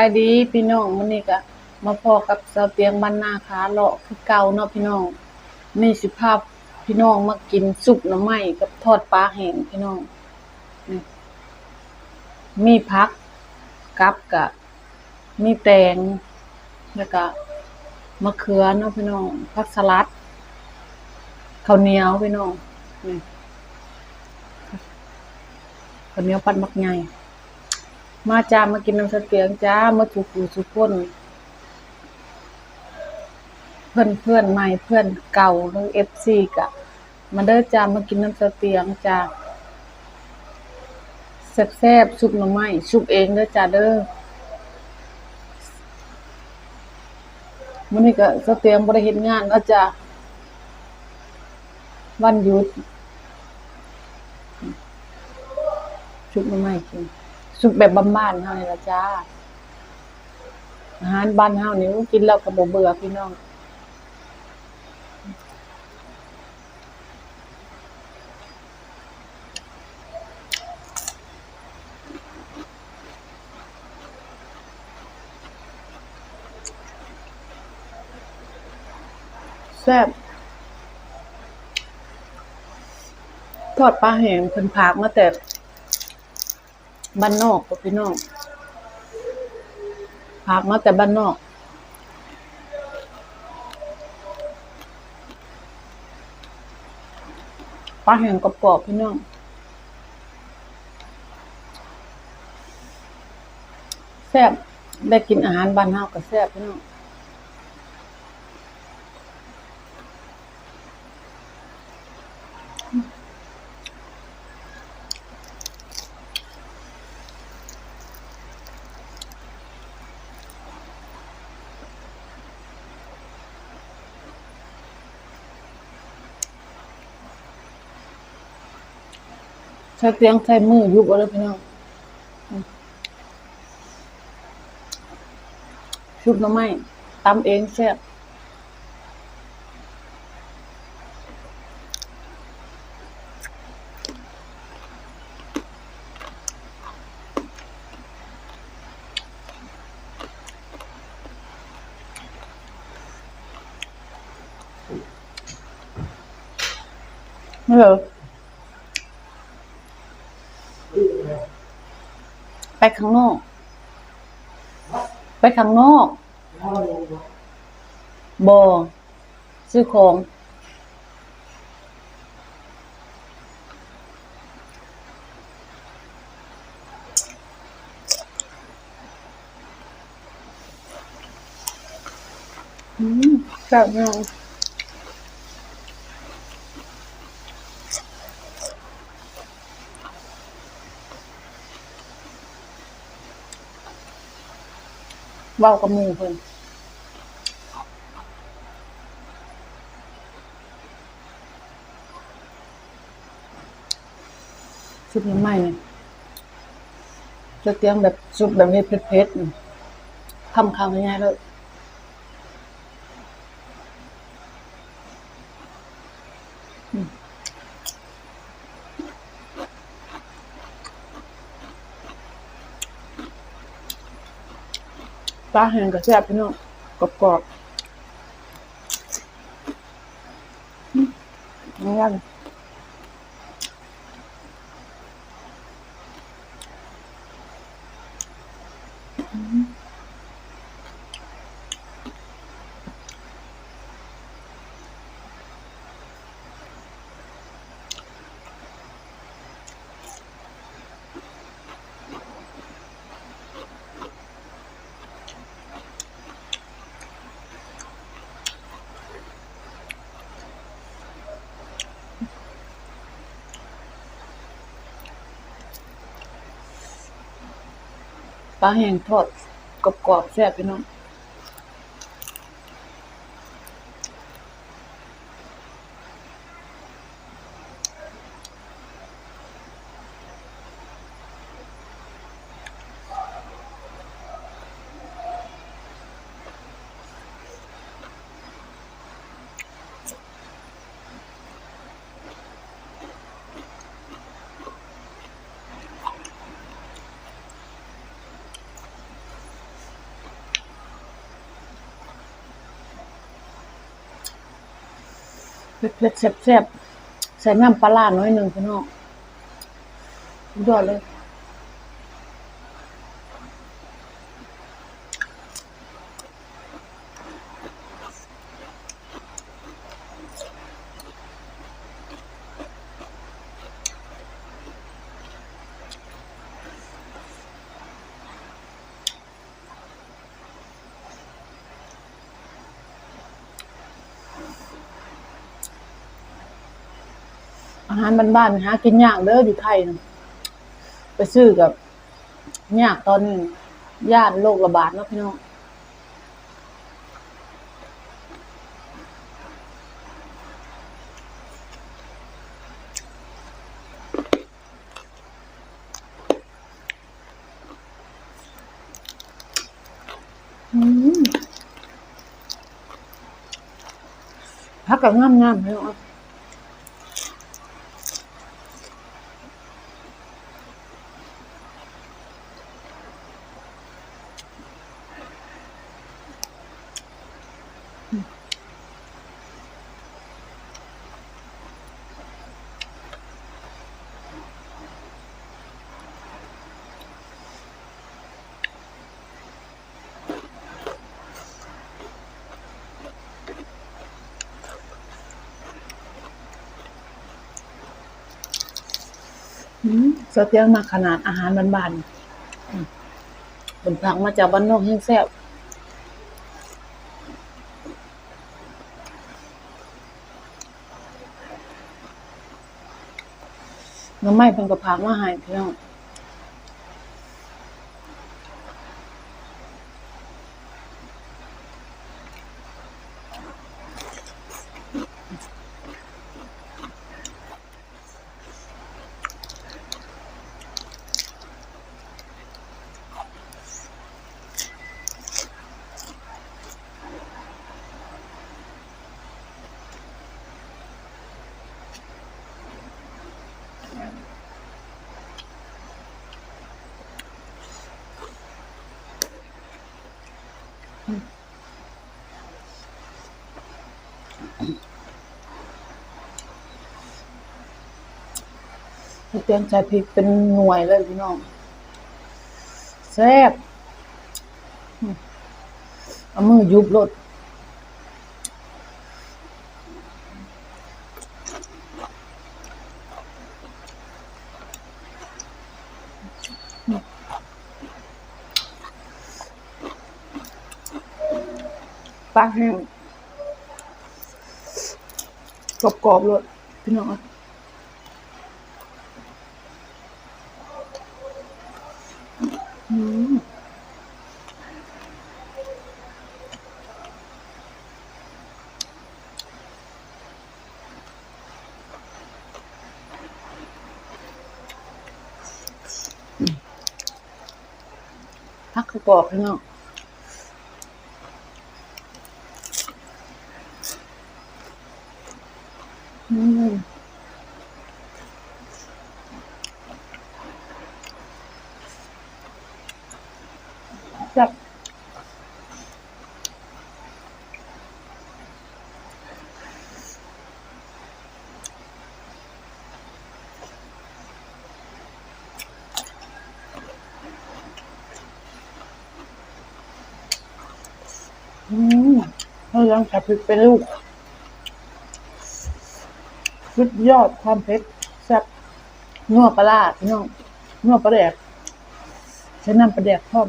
ายดีพี่น้องมื้อนี้ก็มาพอกับเสาเตียงบ้านนาขาเลาะคือเก่าเนาะพี่น้องนี่สิพาพพี่น้องมากินซุปหน่อไม้กับทอดปลาแห้งพี่น้องนี่มีผักกับกะมีแตงแล้วก็มะเขือเนาะพี่น้องผักสลัดข้าวเหนียวพี่น้องนี่ข้าวเหนียวปั้นมักใหญ่ มาจ้ามากินน้ำสเตียงจ้ามาถูกผู้ทุกคนเพื่อนเพื่อนใหม่เพื่อนเก่าหรือเอฟซีกะ มาเด้อจ้ามากินน้ำสเตียงจ้าแซ่บๆซุปหน่อไม้ซุปเองเด้อจ้าเด้อมื้อนี้ก็สเตียงบ่ได้เฮ็ดงานเนาะจ้าวันหยุดซุปหน่อไม้กิน สุกแบบบ้านๆเฮานี่ละจ้า อาหารบ้านเฮานี่กินแล้วก็บ่เบื่อพี่น้องแซ่บทอดปลาแห้งเพิ่นพากมาแต่ บ้านนอกก็พี่น้องพากมาแต่บ้านนอกปลาแห้งกรอบๆพี่น้องแซ่บได้กินอาหารบ้านเฮาก็แซ่บพี่น้อง ใช้เตียงใช้มือยุบเอาเลยพี่น้องชุบน้ำไม้ตำเองแซ่บเหรอ ไปข้างนอก ไปข้างนอกบอซื้อของอืมแซ่บม เว้ากับหมู่เพิ่นซุปน้ำไหม้เนี่ยจะเตรียมแบบซุปแบบเผ็ดเผ็ดๆนี่ทำข้าวง่ายๆเลย ปลาแห้งกับแซ่บพี่น้องกรอบๆอืมง่ ปลาแห้งทอดกรอบๆแซ่บพี่น้อง เผ็ดๆแซ่บๆใส่น้ำปลาร้าน้อยหนึ่งพี่น้องสุดยอดเลย อาหารบ้านๆหากินยากเด้ออยู่ไทยนะไปซื้อกับยากตอนญาติโรคระบาดเนาะพี่น้องพักกับงามๆพี่น้อง สเตียงมาขนาดอาหารบานๆอืมเป็นผักมาจากบ้านนอกแห้งแซ่บน้ำไม้เพิ่นก็ผักมาหายเพี่น้อง เตียงใส่พริกเป็นหน่วยเลยพี่น้องแซ่บเอามือยุบรสปลาแห้งกรอบๆเลยพี่น้อง พักกรอบๆพี่น้องอืมจับ มเรายังใส่พริกเป็นลูกสุดยอดความเผ็ดแซ่บนัวปลาร้าพี่น้องนัวปลาแดกใช้น้ำปลาแดกพร้อม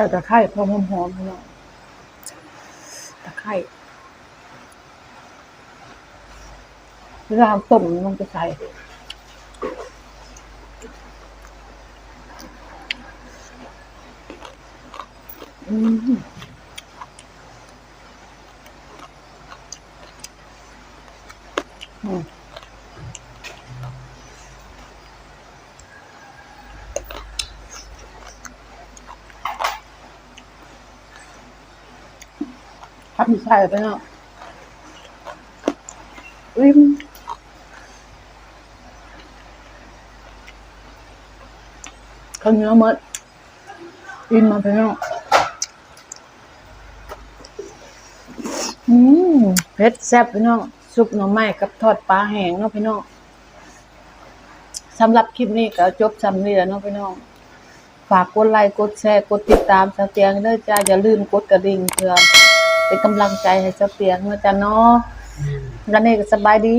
ใส่ตะไคร้พร้อมหอมๆพี่น้องตะไข่เวลาต้มลงไปใส่อืมอืม ใส่ไปเนาะอืมข้าวเหนียวหมดอินมาไปเนาะอืมเผ็ดแซ่บพี่น้องซุปหน่อไม้กับทอดปลาแห้งเนาะพี่น้องสำหรับคลิปนี้ก็จบสำนี้แล้วเนาะพี่น้องฝากกดไลค์กดแชร์กดติดตามสาวเตียงเด้อจ้าอย่าลืมกดกระดิ่งเพื่อ เป็นกำลังใจให้สาวเตียงเนาะจ้าเนาะกันนี้ก็สบายดี